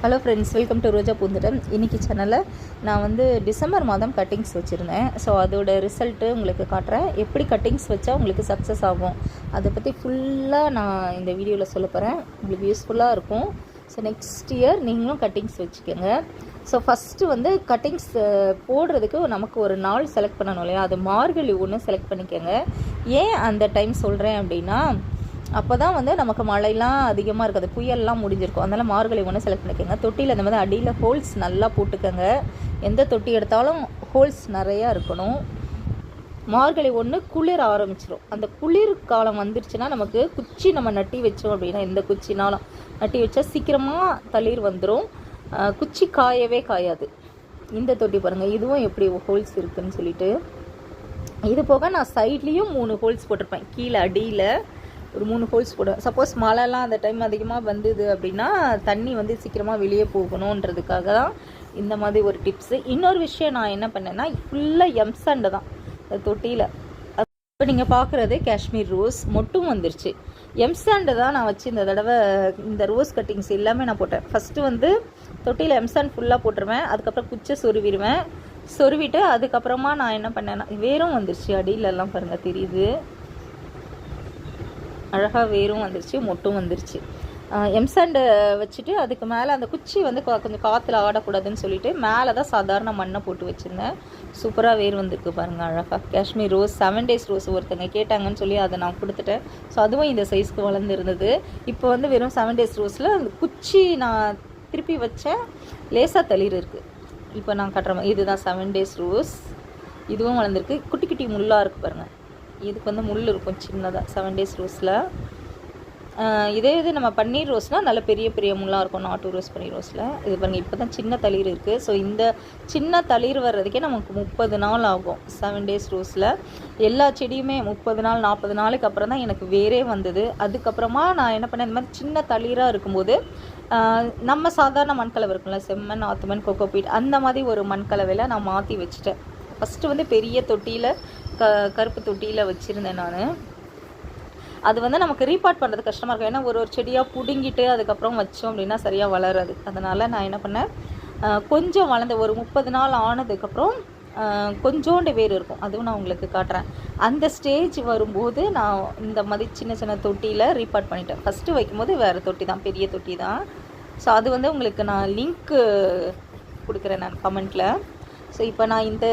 Hello friends welcome to Roja Poonthadam இன்னைக்கு சேனலில் நான் வந்து டிசம்பர் மாதம் கட்டிங்ஸ் வச்சுருந்தேன். ஸோ அதோட ரிசல்ட்டு உங்களுக்கு காட்டுறேன். எப்படி கட்டிங்ஸ் வச்சா உங்களுக்கு சக்ஸஸ் ஆகும்? அதை பற்றி ஃபுல்லாக நான் இந்த வீடியோவில் சொல்ல போகிறேன் உங்களுக்கு யூஸ்ஃபுல்லாக இருக்கும். ஸோ நெக்ஸ்ட் இயர் நீங்களும் கட்டிங்ஸ் வச்சுக்கோங்க. ஸோ ஃபஸ்ட்டு வந்து கட்டிங்ஸ் போடுறதுக்கு நமக்கு ஒரு நாள் செலக்ட் பண்ணணும் இல்லையா? அது மார்கழி ஒன்று செலக்ட் பண்ணிக்கோங்க. ஏன் அந்த டைம் சொல்கிறேன் அப்படின்னா அப்போ தான் வந்து நமக்கு மழைலாம் அதிகமாக இருக்காது. புயல்லாம் முடிஞ்சிருக்கும். அதனால் மார்கழி ஒன்று செலக்ட் பண்ணிக்கோங்க. தொட்டியில் இந்த மாதிரி அடியில் ஹோல்ஸ் நல்லா போட்டுக்கோங்க. எந்த தொட்டி எடுத்தாலும் ஹோல்ஸ் நிறையா இருக்கணும். மார்கழி ஒன்று குளிர் ஆரம்பிச்சிடும் அந்த குளிர் காலம் வந்துருச்சுன்னா நமக்கு குச்சி நம்ம நட்டி வச்சோம் அப்படின்னா எந்த குச்சினாலும் நட்டி வச்சா சீக்கிரமாக தளிர் வந்துடும் குச்சி காயவே காயாது. இந்த தொட்டி பாருங்கள் இதுவும் எப்படி ஹோல்ஸ் இருக்குதுன்னு சொல்லிட்டு. இது போக நான் சைட்லேயும் மூணு ஹோல்ஸ் போட்டிருப்பேன். கீழே அடியில் ஒரு மூணு ஹோல்ஸ் போடுவேன் சப்போஸ் மழைலாம் அந்த டைம் அதிகமாக வந்தது அப்படின்னா தண்ணி வந்து சீக்கிரமாக வெளியே போகணுன்றதுக்காக தான் இந்த மாதிரி ஒரு டிப்ஸு இன்னொரு விஷயம் நான் என்ன பண்ணேன்னா ஃபுல்லாக எம்சண்டை தான். தொட்டியில். இப்போ நீங்கள் பார்க்குறது காஷ்மீர் ரோஸ் மொட்டும் வந்துருச்சு. எம்சாண்டு தான் நான் வச்சு இந்த தடவை இந்த ரோஸ் கட்டிங்ஸ் எல்லாமே நான் போட்டேன். ஃபஸ்ட்டு வந்து தொட்டியில் எம்சாண்ட் ஃபுல்லாக போட்டுருவேன். அதுக்கப்புறம் குச்சை சொருவிடுவேன். சொருவிட்டு அதுக்கப்புறமா நான் என்ன பண்ணேன்னா வேரும் வந்துருச்சு அடியிலெல்லாம் பாருங்கள் தெரியுது. அழகாக வேரும் வந்துருச்சு மொட்டும் வந்துருச்சு. எம்சாண்டை வச்சுட்டு அதுக்கு மேலே அந்த குச்சி வந்து கொஞ்சம் காற்றுல ஆடக்கூடாதுன்னு சொல்லிட்டு மேலே தான் சாதாரண மண்ணை போட்டு வச்சுருந்தேன். சூப்பராக வேர் வந்திருக்கு பாருங்கள் அழகாக Kashmir rose seven days rose ஒருத்தங்க கேட்டாங்கன்னு சொல்லி அதை நான் கொடுத்துட்டேன். ஸோ அதுவும் இந்த சைஸ்க்கு வளர்ந்துருந்தது. இப்போ வந்து வெறும் செவன் டேஸ் ரோஸில் அந்த குச்சி நான் திருப்பி வச்சேன். லேசாக தளிர் இருக்குது இப்போ நான் கட்டுற மாதிரி இதுதான் செவன் டேஸ் ரோஸ். இதுவும் வளர்ந்துருக்கு. குட்டி குட்டி முள்ளாக இருக்குது பாருங்கள் இதுக்கு வந்து முள் இருக்கும் சின்னதாக செவன் டேஸ் ரோஸில் இதே இது நம்ம பன்னீர் ரோஸ்னால் நல்ல பெரிய பெரிய முள்ளாக இருக்கும். நாட்டு ரோஸ் பன்னீர் ரோஸில் இது பாருங்கள் இப்போ தான் சின்ன தளிர் இருக்குது ஸோ இந்த சின்ன தளிர் வர்றதுக்கே நமக்கு முப்பது நாள் ஆகும் செவன் டேஸ் ரோஸில் எல்லா செடியுமே முப்பது நாள் நாற்பது நாளைக்கு அப்புறம் தான் எனக்கு வேரே வந்தது. அதுக்கப்புறமா நான் என்ன பண்ணேன் இந்த மாதிரி சின்ன தளிராக இருக்கும்போது நம்ம சாதாரண மண்கலவை இருக்கும்ல செம்மண் ஆத்துமண் கொக்கோபீட் அந்த மாதிரி ஒரு மண்கலவையில் நான் மாற்றி வச்சுட்டேன். ஃபஸ்ட்டு வந்து பெரிய தொட்டியில் க கருப்பு தொட்டியில் வச்சுருந்தேன் நான். அது வந்து நமக்கு ரீபார்ட் பண்ணுறது கஷ்டமாக இருக்கும். ஏன்னா ஒரு ஒரு செடியாக பிடுங்கிட்டு அதுக்கப்புறம் வச்சோம் அப்படின்னா சரியாக வளராது. அதனால் நான் என்ன பண்ணேன்? கொஞ்சம் வளர்ந்த ஒரு முப்பது நாள் ஆனதுக்கப்புறம் கொஞ்சோண்டு வேர் இருக்கும். அதுவும் நான் உங்களுக்கு காட்டுறேன். அந்த ஸ்டேஜ் வரும்போது நான் இந்த மாதிரி சின்ன சின்ன தொட்டியில் ரீபார்ட் பண்ணிட்டேன். ஃபஸ்ட்டு வைக்கும்போது வேறு தொட்டி தான் பெரிய தொட்டி தான். ஸோ அது வந்து உங்களுக்கு நான் லிங்க்கு கொடுக்குறேன் நான் கமெண்ட்டில் ஸோ இப்போ நான் இந்த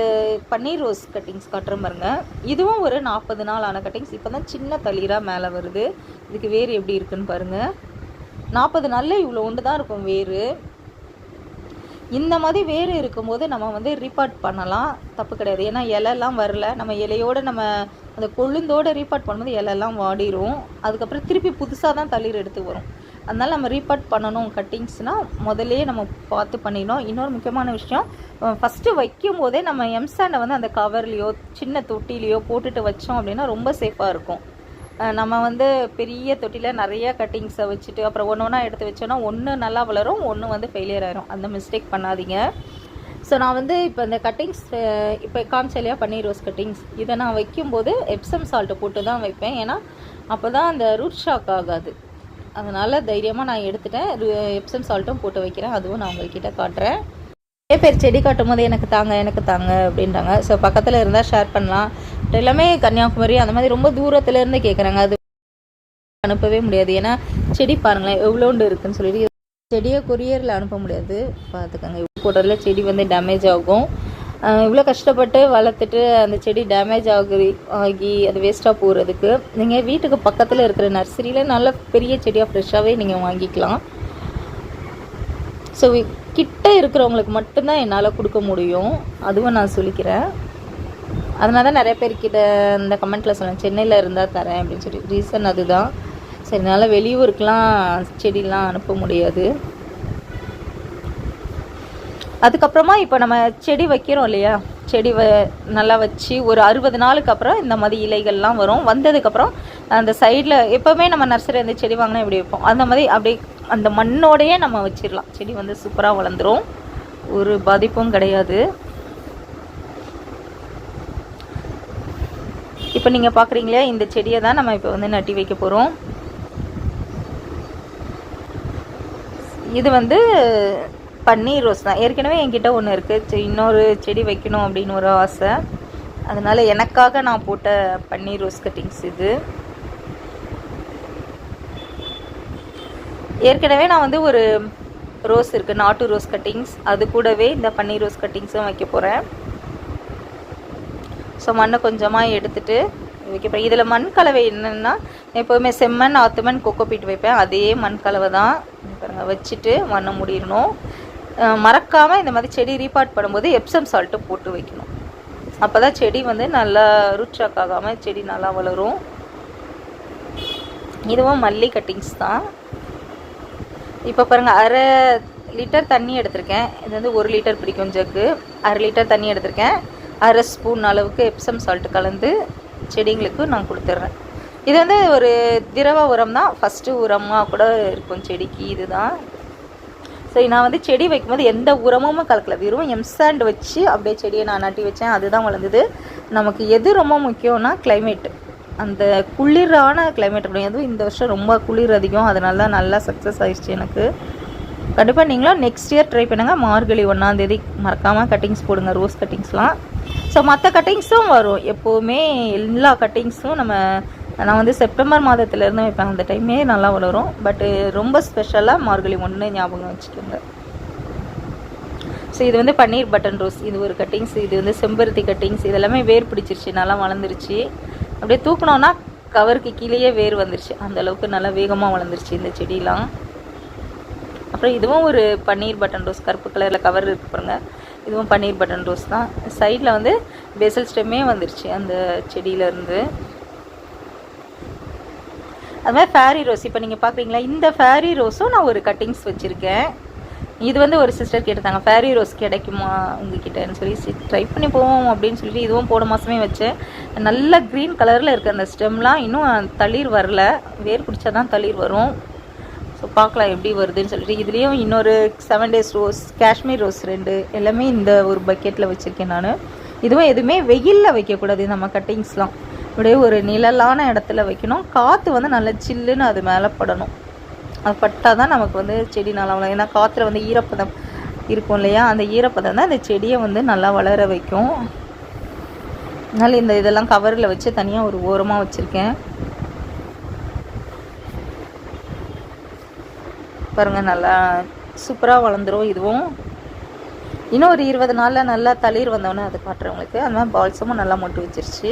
பன்னீர் ரோஸ் கட்டிங்ஸ் காட்டுறேன் பாருங்க. இதுவும் ஒரு நாற்பது நாள் ஆன கட்டிங்ஸ். இப்போ தான் சின்ன தளிராக மேலே வருது. இதுக்கு வேர் எப்படி இருக்குன்னு பாருங்கள் நாற்பது நாளில் இவ்வளோ ஒன்று தான் இருக்கும் வேர். இந்த மாதிரி வேர் இருக்கும்போது நம்ம வந்து ரீபார்ட் பண்ணலாம். தப்பு கிடையாது. ஏன்னா இலையெல்லாம் வரல. நம்ம இலையோடு நம்ம அந்த கொழுந்தோடு ரீபார்ட் பண்ணும்போது இலையெல்லாம் வாடிரும். அதுக்கப்புறம் திருப்பி புதுசாக தான் தளிர் எடுத்து வரும். அதனால நம்ம ரீபட் பண்ணணும் கட்டிங்ஸ்னால் முதலே நம்ம பார்த்து பண்ணிடணும். இன்னொரு முக்கியமான விஷயம் ஃபஸ்ட்டு வைக்கும் போதே நம்ம எம்சாண்டை வந்து அந்த கவர்லேயோ சின்ன தொட்டிலையோ போட்டுட்டு வச்சோம் அப்படின்னா ரொம்ப சேஃபாக இருக்கும். நம்ம வந்து பெரிய தொட்டியில் நிறைய கட்டிங்ஸை வச்சுட்டு அப்புறம் ஒன்று ஒன்றா எடுத்து வச்சோன்னா ஒன்று நல்லா வளரும் ஒன்று வந்து ஃபெயிலியர் ஆயிரும். அந்த மிஸ்டேக் பண்ணாதீங்க. ஸோ நான் வந்து இப்போ இந்த கட்டிங்ஸ் இப்போ காமிச்சலையா பன்னீர் ரோஸ் கட்டிங்ஸ் இதை நான் வைக்கும்போது எப்சம் சால்ட்டை போட்டு தான் வைப்பேன். ஏன்னா அப்போ தான் அந்த ரூட் ஷாக் ஆகாது. அதனால் தைரியமாக நான் எடுத்துட்டேன். எப்சம் சால்ட்டும் போட்டு வைக்கிறேன். அதுவும் நான் உங்கள்கிட்ட காட்டுறேன். நிறைய பேர் செடி காட்டும் போது எனக்கு தாங்க எனக்கு தாங்க அப்படின்றாங்க. ஸோ பக்கத்தில் இருந்தால் ஷேர் பண்ணலாம். எல்லாமே கன்னியாகுமரி அந்த மாதிரி ரொம்ப தூரத்தில் இருந்து கேட்குறாங்க அது அனுப்பவே முடியாது. ஏன்னா செடி பாருங்களேன் எவ்வளோண்டு இருக்குன்னு சொல்லிட்டு செடியை கொரியரில் அனுப்ப முடியாது. பார்த்துக்கோங்க போடுறதுல செடி வந்து டேமேஜ் ஆகும். இவ்வளோ கஷ்டப்பட்டு வளர்த்துட்டு அந்த செடி டேமேஜ் ஆகி ஆகி அது வேஸ்ட்டாக போகிறதுக்கு நீங்கள் வீட்டுக்கு பக்கத்தில் இருக்கிற நர்சரியில் நல்ல பெரிய செடியாக ஃப்ரெஷ்ஷாகவே நீங்கள் வாங்கிக்கலாம். ஸோ கிட்ட இருக்கிறவங்களுக்கு மட்டும்தான் என்னால் கொடுக்க முடியும். அதுவும் நான் சொல்லிக்கிறேன். அதனால தான் நிறைய பேர்கிட்ட இந்த கமெண்ட்டில் சொன்னேன். சென்னையில் இருந்தால் தரேன் அப்படின்னு சொல்லி. ரீசன் அதுதான். சரி என்னால் வெளியூருக்கெலாம் செடிலாம் அனுப்ப முடியாது. அதுக்கப்புறமா இப்போ நம்ம செடி வைக்கிறோம் இல்லையா? செடி வ நல்லா வச்சு ஒரு அறுபது நாளுக்கு அப்புறம் இந்த மாதிரி இலைகள்லாம் வரும். வந்ததுக்கப்புறம் அந்த சைடில் எப்போவுமே நம்ம நர்சரி அந்த செடி வாங்கினா இப்படி வைப்போம்? அந்த மாதிரி அப்படியே அந்த மண்ணோடையே நம்ம வச்சிடலாம். செடி வந்து சூப்பராக வளர்ந்துரும். ஒரு பாதிப்பும் கிடையாது. இப்போ நீங்கள் பார்க்குறீங்களே இந்த செடியை தான் நம்ம இப்போ வந்து நட்டி வைக்க போகிறோம் இது வந்து பன்னீர் ரோஸ் தான். ஏற்கனவே என்கிட்ட ஒன்று இருக்குது இன்னொரு செடி வைக்கணும் அப்படின்னு ஒரு ஆசை. அதனால் எனக்காக நான் போட்ட பன்னீர் ரோஸ் கட்டிங்ஸ் இது. ஏற்கனவே நான் வந்து ஒரு ரோஸ் இருக்குது நாட்டு ரோஸ் கட்டிங்ஸ். அது கூடவே இந்த பன்னீர் ரோஸ் கட்டிங்ஸும் வைக்க போகிறேன் ஸோ மண்ணை கொஞ்சமாக எடுத்துட்டு வைக்க போகிறேன் இதில் மண் கலவை என்னென்னா எப்போவுமே செம்மண் ஆத்துமண் கொக்கோபீட் வைப்பேன். அதே மண் கலவை தான் பாருங்க வச்சுட்டு மண்ணை மூடிடணும். மறக்காமல் இந்த மாதிரி செடி ரீபார்ட் பண்ணும்போது எப்சம் சால்ட்டு போட்டு வைக்கணும். அப்போ தான் செடி வந்து நல்லா ரூட் ஆகாமல் செடி நல்லா வளரும். இதுவும் மல்லி கட்டிங்ஸ் தான். இப்போ பாருங்கள் அரை லிட்டர் தண்ணி எடுத்திருக்கேன். இது வந்து ஒரு லிட்டர் பிடிக்கும் ஜக்கு. அரை லிட்டர் தண்ணி எடுத்திருக்கேன். அரை ஸ்பூன் அளவுக்கு எப்சம் சால்ட் கலந்து செடிங்களுக்கு நான் கொடுத்துட்றேன் இது வந்து ஒரு திரவ உரம் தான் ஃபஸ்ட்டு உரமாக கூட இருக்கும் செடிக்கு இதுதான். சரி நான் வந்து செடி வைக்கும்போது எந்த உரமும் கலக்கல. வெறும் எம்சாண்ட் வச்சு அப்படியே செடியை நான் நட்டி வச்சேன். அதுதான் வளர்ந்தது. நமக்கு எது ரொம்ப முக்கியம்னா கிளைமேட் அந்த குளிரான கிளைமேட் அப்படிங்கிறது இந்த வருஷம் ரொம்ப குளிர் அதிகம். அதனால தான் நல்லா சக்ஸஸ் ஆயிடுச்சு எனக்கு. கண்டிப்பாக நீங்களும் நெக்ஸ்ட் இயர் ட்ரை பண்ணுங்கள் மார்கழி ஒன்றாந்தேதி மறக்காமல் கட்டிங்ஸ் போடுங்க. ரோஸ் கட்டிங்ஸ்லாம் ஸோ மற்ற கட்டிங்ஸும் வரும். எப்போவுமே எல்லா கட்டிங்ஸும் நம்ம நான் வந்து செப்டம்பர் மாதத்துலேருந்து வைப்பேன் அந்த டைமே நல்லா வளரும். பட்டு ரொம்ப ஸ்பெஷலாக மார்கழி ஒன்று ஞாபகம் வச்சுக்கோங்க. ஸோ இது வந்து பன்னீர் பட்டன் ரோஸ். இது ஒரு கட்டிங்ஸ். இது வந்து செம்பருத்தி கட்டிங்ஸ். இதெல்லாமே வேர் பிடிச்சிருச்சு. நல்லா வளர்ந்துருச்சு. அப்படியே தூக்குனோன்னா கவருக்கு கீழேயே வேர் வந்துருச்சு. அந்த அளவுக்கு நல்லா வேகமாக வளர்ந்துருச்சு இந்த செடியெலாம் அப்புறம் இதுவும் ஒரு பன்னீர் பட்டன் ரோஸ். கருப்பு கலரில் கவர் இருக்கு பாருங்கள் இதுவும் பன்னீர் பட்டன் ரோஸ் தான். சைடில் வந்து பெசல் ஸ்டெம்மே வந்துருச்சு அந்த செடியிலேருந்து. அது மாதிரி ஃபேரி ரோஸ் இப்போ நீங்கள் பார்க்குறீங்களா இந்த ஃபேரி ரோஸும் நான் ஒரு கட்டிங்ஸ் வச்சுருக்கேன். இது வந்து ஒரு சிஸ்டர் கேட்டிருந்தாங்க ஃபேரி ரோஸ் கிடைக்குமா உங்ககிட்டன்னு சொல்லி ட்ரை பண்ணி போவோம் அப்படின்னு சொல்லிட்டு இதுவும் போன மாதமே வச்சேன். நல்ல க்ரீன் கலரில் இருக்க அந்த ஸ்டெம்லாம் இன்னும் தளிர் வரல. வேர் பிடிச்சா தான் தளிர் வரும். ஸோ பார்க்கலாம் எப்படி வருதுன்னு சொல்லிட்டு. இதுலேயும் இன்னொரு seven days rose Kashmir rose ரெண்டு எல்லாமே இந்த ஒரு பக்கெட்டில் வச்சுருக்கேன் நான். இதுவும் எதுவுமே வெயிலில் வைக்கக்கூடாது. நம்ம கட்டிங்ஸ்லாம் அப்படியே ஒரு நிழலான இடத்துல வைக்கணும். காற்று வந்து நல்லா சில்லுன்னு அது மேலே படணும். அது பட்டால் தான் நமக்கு வந்து செடி நல்லா வளரும். ஏன்னா காற்றுல வந்து ஈரப்பதம் இருக்கும் இல்லையா? அந்த ஈரப்பதம் தான் அந்த செடியை வந்து நல்லா வளர வைக்கும். அதனால் இந்த இதெல்லாம் கவரில் வச்சு தனியாக ஒரு ஓரமாக வச்சுருக்கேன். பாருங்கள் நல்லா சூப்பராக வளர்ந்துரும் இதுவும். இன்னும் ஒரு இருபது நாளில் நல்லா தளிர் வந்தோடனே அது காட்டுறவங்களுக்கு அந்த மாதிரி பால்சமும் நல்லா மொட்டு வச்சிருச்சு.